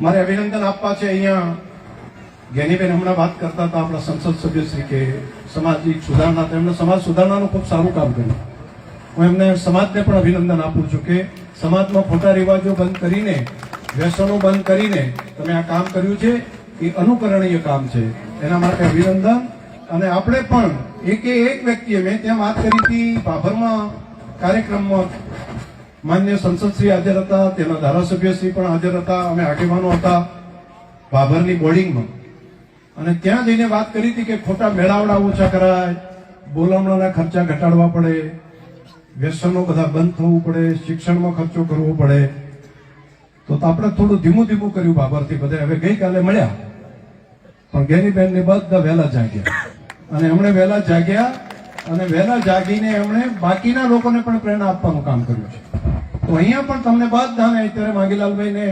મારે અભિનંદન આપવા છે. અહીંયા જ્ઞાનીબેન હમણાં વાત કરતા હતા આપણા સંસદ સભ્ય શ્રી કે સમાજિક સુધારણા. તેમણે સમાજ સુધારણાનું ખૂબ સારું કામ કર્યું. હું એમને સમાજને પણ અભિનંદન આપું છું કે સમાજમાં ખોટા રિવાજો બંધ કરીને, વ્યસનો બંધ કરીને તમે આ કામ કર્યું છે. એ અનુકરણીય કામ છે. એના માટે અભિનંદન. અને આપણે પણ એકે એક વ્યક્તિએ મેં ત્યાં વાત કરી હતી ભાભરમાં કાર્યક્રમમાં. માન્ય સંસદશ્રી હાજર હતા, તેના ધારાસભ્યશ્રી પણ હાજર હતા, અમે આગેવાનો હતા ભાભરની બોર્ડિંગમાં. અને ત્યાં જઈને વાત કરી હતી કે ખોટા મેળાવડા ઓછા કરાય બોલામણાના ખર્ચા ઘટાડવા પડે, વ્યસનો બધા બંધ થવું પડે, શિક્ષણમાં ખર્ચો કરવો પડે. તો આપણે થોડું ધીમું ધીમું કર્યું બાબરથી બધા. હવે ગઈકાલે મળ્યા. પણ ગેનીબેન ને બધા વહેલા જાગ્યા. અને એમણે વહેલા જાગ્યા અને વહેલા જાગીને એમણે બાકીના લોકોને પણ પ્રેરણા આપવાનું કામ કર્યું છે. તો અહીંયા પણ તમને બધાને અત્યારે માગીલાલભાઈને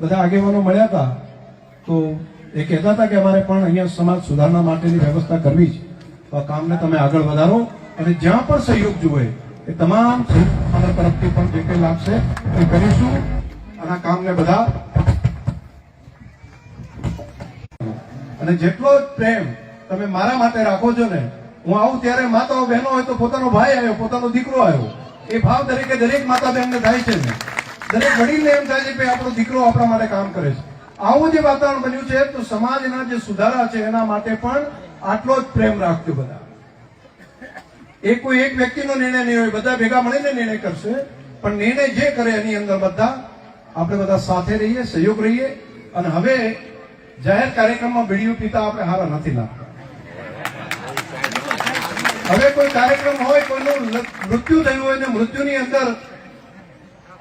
બધા આગેવાનો મળ્યા હતા. તો એ કહેતા હતા કે અમારે પણ અહીંયા સમાજ સુધારણા માટેની વ્યવસ્થા કરવી છે. તો આ કામને તમે આગળ વધારો અને જ્યાં પણ સહયોગ જુએ એ તમામ તરફથી પણ જે કંઈ લાગશે એ કરીશું. અને કામને બધા અને જેટલો પ્રેમ તમે મારા માટે રાખો છો ને, હું આવું ત્યારે માતાઓ બહેનો હોય તો પોતાનો ભાઈ આવ્યો, પોતાનો દીકરો આવ્યો. એ ભાવ તરીકે દરેક માતા બહેનને થાય છે ને. દરેક વડીલને એમ થાય છે કે આપણો દીકરો આપણા માટે કામ કરે છે. આવું જે વાતાવરણ બન્યું છે, તો સમાજના જે સુધારા છે, એના માટે પણ આટલો જ પ્રેમ રાખજો બધા. એ કોઈ એક વ્યક્તિનો નિર્ણય નહીં હોય, બધા ભેગા મળીને નિર્ણય કરશે, પણ નિર્ણય જે કરે એની અંદર બધા, આપણે બધા સાથે રહીએ, સહયોગ રહીએ. અને હવે જાહેર કાર્યક્રમમાં વીડિયો પીતા આપણે હારા નથી લાગતા. હવે કોઈ કાર્યક્રમ હોય, કોઈનું મૃત્યુ થયું હોય ને મૃત્યુની અંદર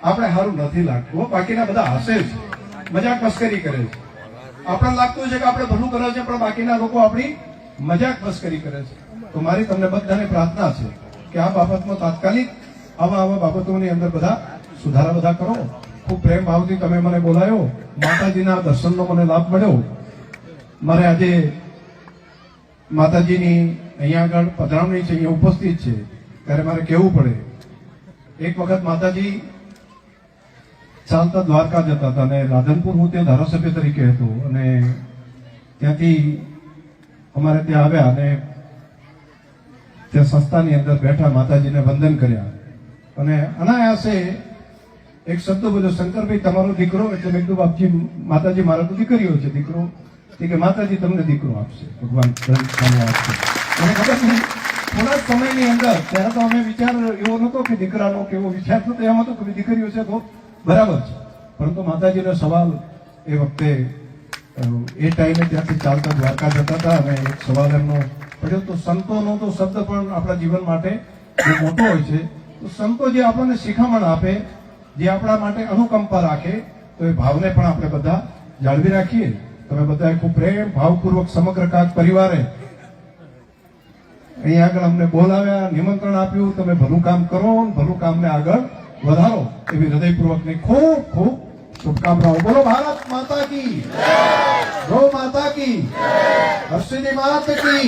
આપણે સારું નથી લાગતું. બાકીના બધા હસે છે મજાક મસ્કરી કરે છે. આપણે લાગતું છે કે આપણે ભલું કરે છે, પણ બાકીના લોકો આપણી મજાક મસ્કરી કરે છે. તો મારી તમને બધાને પ્રાર્થના છે કે આ બાબતમાં તાત્કાલિક આવા આવા બાબતોની અંદર બધા સુધારા બધા કરો. ખૂબ પ્રેમ ભાવથી તમે મને બોલાયો. માતાજીના દર્શનનો મને લાભ મળ્યો. મારે આજે માતાજીની અહીંયા આગળ પધરામણી છે, અહીંયા ઉપસ્થિત છે, ત્યારે મારે કહેવું પડે. એક વખત માતાજી ચાલતા દ્વારકા જતા હતા અને રાધનપુર હું ત્યાં ધારાસભ્ય તરીકે હતો અને ત્યાંથી અમારે ત્યાં આવ્યા અને ત્યાં સંસ્થાની અંદર બેઠા માતાજીને વંદન કર્યા. અને અનાયાસે એક શબ્દ બોલ્યો, શંકરભાઈ, તમારો દીકરો, એટલે મેં કીધું, બાપજી, માતાજી મારા તો દીકરીઓ છે, દીકરો એ કે માતાજી તમને દીકરો આપશે, ભગવાન આપશે. મને ખબર થોડા સમયની અંદર, ત્યારે તો અમે વિચાર એવો નહોતો કે દીકરાનો કે એવો વિચાર નતો એમ હતો કે દીકરીઓ છે તો બરાબર છે. પરંતુ માતાજીનો સવાલ એ વખતે એ ટાઈમે ત્યાંથી ચાલતા દ્વારકા જતા હતા અને એક સવાલ એમનો પડ્યો, તો સંતોનો તો શબ્દ પણ આપણા જીવન માટે મોટો હોય છે, તો સંતો જે આપણને શિખામણ આપે, જે આપણા માટે અનુકંપા રાખે, તો એ ભાવને પણ આપણે બધા જાળવી રાખીએ. તમે બધા ખૂબ પ્રેમ, ભાવપૂર્વક સમગ્ર કાક પરિવારે અહીંયા આગળ અમને બોલાવ્યા, નિમંત્રણ આપ્યું, તમે ભલું કામ કરો ભલું કામને આગળ વધારો એવી હૃદયપૂર્વકની ખૂબ ખૂબ શુભકામનાઓ. બોલો, ભારત માતા કી ગૌ માતા કી હર્ષિની માત કી